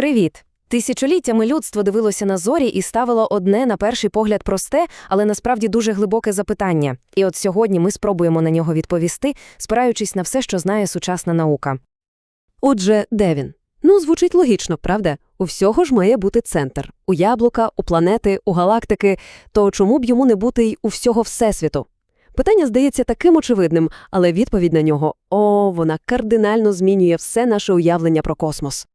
Привіт! Тисячоліттями людство дивилося на зорі і ставило одне на перший погляд просте, але насправді дуже глибоке запитання. І от сьогодні ми спробуємо на нього відповісти, спираючись на все, що знає сучасна наука. Отже, де він? Ну, звучить логічно, правда? У всього ж має бути центр. У яблука, у планети, у галактики. То чому б йому не бути й у всього Всесвіту? Питання здається таким очевидним, але відповідь на нього – о, вона кардинально змінює все наше уявлення про космос.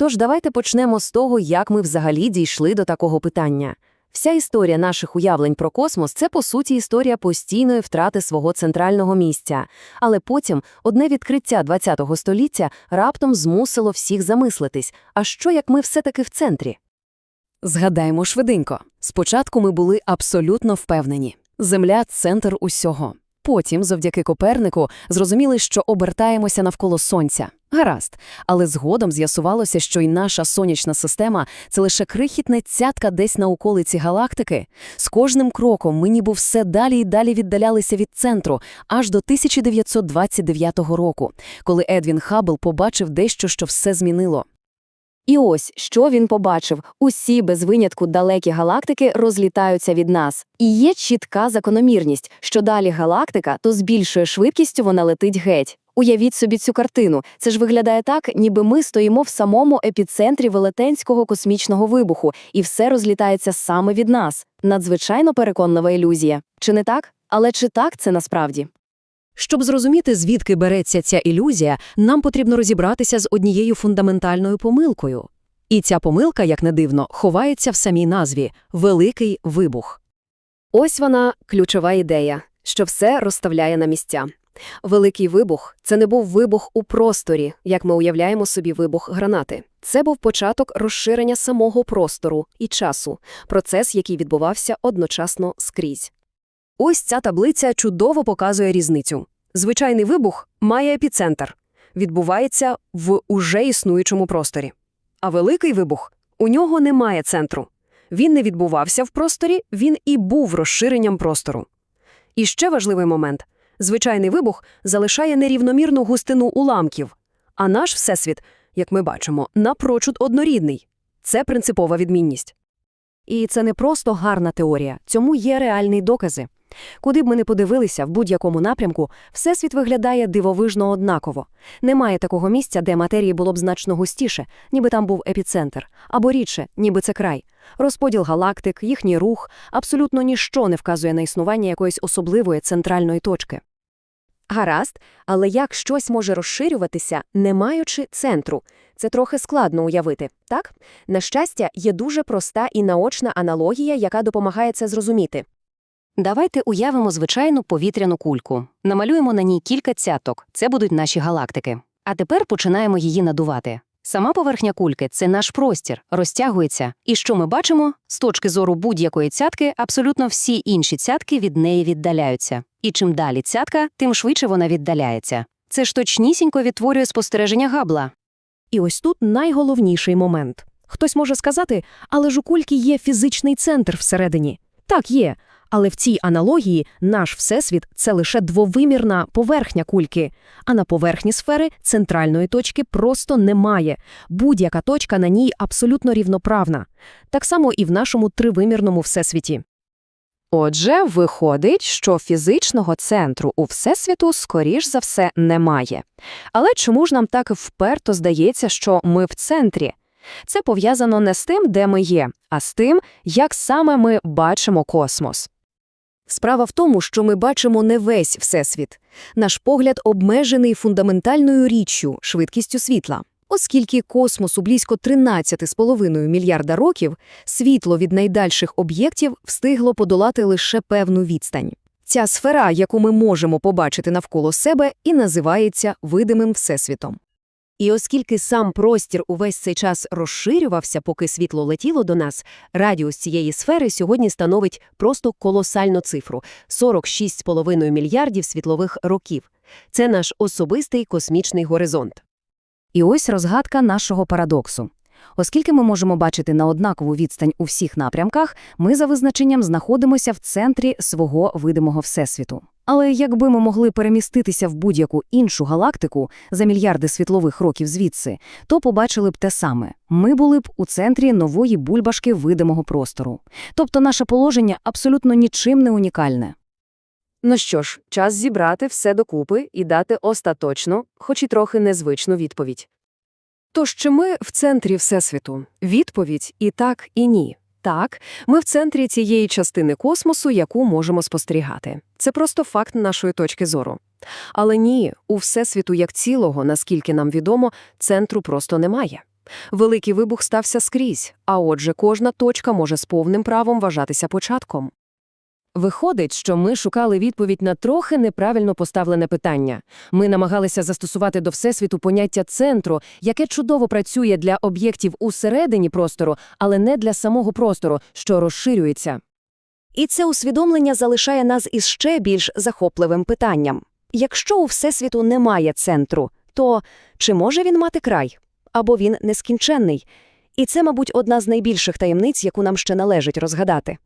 Тож давайте почнемо з того, як ми взагалі дійшли до такого питання. Вся історія наших уявлень про космос – це, по суті, історія постійної втрати свого центрального місця. Але потім одне відкриття ХХ століття раптом змусило всіх замислитись, а що, як ми все-таки в центрі? Згадаємо швиденько. Спочатку ми були абсолютно впевнені. Земля – центр усього. Потім, завдяки Копернику, зрозуміли, що обертаємося навколо Сонця. Гаразд. Але згодом з'ясувалося, що й наша сонячна система – це лише крихітна цятка десь на околиці галактики. З кожним кроком ми ніби все далі і далі віддалялися від центру, аж до 1929 року, коли Едвін Хаббл побачив дещо, що все змінило. І ось, що він побачив. Усі без винятку далекі галактики розлітаються від нас. І є чітка закономірність, що далі галактика, то з більшою швидкістю вона летить геть. Уявіть собі цю картину. Це ж виглядає так, ніби ми стоїмо в самому епіцентрі велетенського космічного вибуху, і все розлітається саме від нас. Надзвичайно переконлива ілюзія. Чи не так? Але чи так це насправді? Щоб зрозуміти, звідки береться ця ілюзія, нам потрібно розібратися з однією фундаментальною помилкою. І ця помилка, як не дивно, ховається в самій назві – «Великий вибух». Ось вона ключова ідея, що все розставляє на місця. Великий вибух це не був вибух у просторі, як ми уявляємо собі вибух гранати. Це був початок розширення самого простору і часу, процес, який відбувався одночасно скрізь. Ось ця таблиця чудово показує різницю. Звичайний вибух має епіцентр, відбувається в уже існуючому просторі. А великий вибух у нього немає центру. Він не відбувався в просторі, він і був розширенням простору. І ще важливий момент звичайний вибух залишає нерівномірну густину уламків, а наш всесвіт, як ми бачимо, напрочуд однорідний. Це принципова відмінність. І це не просто гарна теорія, цьому є реальні докази. Куди б ми не подивилися, в будь-якому напрямку, всесвіт виглядає дивовижно однаково. Немає такого місця, де матерії було б значно густіше, ніби там був епіцентр, або рідше, ніби це край. Розподіл галактик, їхній рух абсолютно ніщо не вказує на існування якоїсь особливої центральної точки. Гаразд, але як щось може розширюватися, не маючи центру? Це трохи складно уявити, так? На щастя, є дуже проста і наочна аналогія, яка допомагає це зрозуміти. Давайте уявимо звичайну повітряну кульку. Намалюємо на ній кілька цяток, це будуть наші галактики. А тепер починаємо її надувати. Сама поверхня кульки це наш простір, розтягується. І що ми бачимо? З точки зору будь-якої цятки, абсолютно всі інші цятки від неї віддаляються. І чим далі цятка, тим швидше вона віддаляється. Це ж точнісінько відтворює спостереження габла. І ось тут найголовніший момент. Хтось може сказати, але ж у кульки є фізичний центр всередині. Так, є. Але в цій аналогії наш всесвіт це лише двовимірна поверхня кульки, а на поверхні сфери центральної точки просто немає. Будь-яка точка на ній абсолютно рівноправна. Так само і в нашому тривимірному всесвіті. Отже, виходить, що фізичного центру у всесвіту, скоріш за все, немає. Але чому ж нам так вперто здається, що ми в центрі? Це пов'язано не з тим, де ми є, а з тим, як саме ми бачимо космос. Справа в тому, що ми бачимо не весь всесвіт. Наш погляд обмежений фундаментальною річчю, швидкістю світла. Оскільки космосу близько 13,5 мільярда років, світло від найдальших об'єктів встигло подолати лише певну відстань. Ця сфера, яку ми можемо побачити навколо себе, і називається видимим всесвітом. І оскільки сам простір увесь цей час розширювався, поки світло летіло до нас, радіус цієї сфери сьогодні становить просто колосальну цифру 46,5 мільярдів світлових років. Це наш особистий космічний горизонт. І ось розгадка нашого парадоксу. Оскільки ми можемо бачити на однакову відстань у всіх напрямках, ми за визначенням знаходимося в центрі свого видимого всесвіту. Але якби ми могли переміститися в будь-яку іншу галактику за мільярди світлових років звідси, то побачили б те саме. Ми були б у центрі нової бульбашки видимого простору. Тобто наше положення абсолютно нічим не унікальне. Ну що ж, час зібрати все докупи і дати остаточну, хоч і трохи незвичну відповідь. Тож чи ми в центрі Всесвіту? Відповідь і так, і ні. Так, ми в центрі цієї частини космосу, яку можемо спостерігати. Це просто факт нашої точки зору. Але ні, у Всесвіту як цілого, наскільки нам відомо, центру просто немає. Великий вибух стався скрізь, а отже, кожна точка може з повним правом вважатися початком. Виходить, що ми шукали відповідь на трохи неправильно поставлене питання. Ми намагалися застосувати до Всесвіту поняття центру, яке чудово працює для об'єктів усередині простору, але не для самого простору, що розширюється. І це усвідомлення залишає нас із ще більш захопливим питанням. Якщо у Всесвіту немає центру, то чи може він мати край? Або він нескінченний? І це, мабуть, одна з найбільших таємниць, яку нам ще належить розгадати.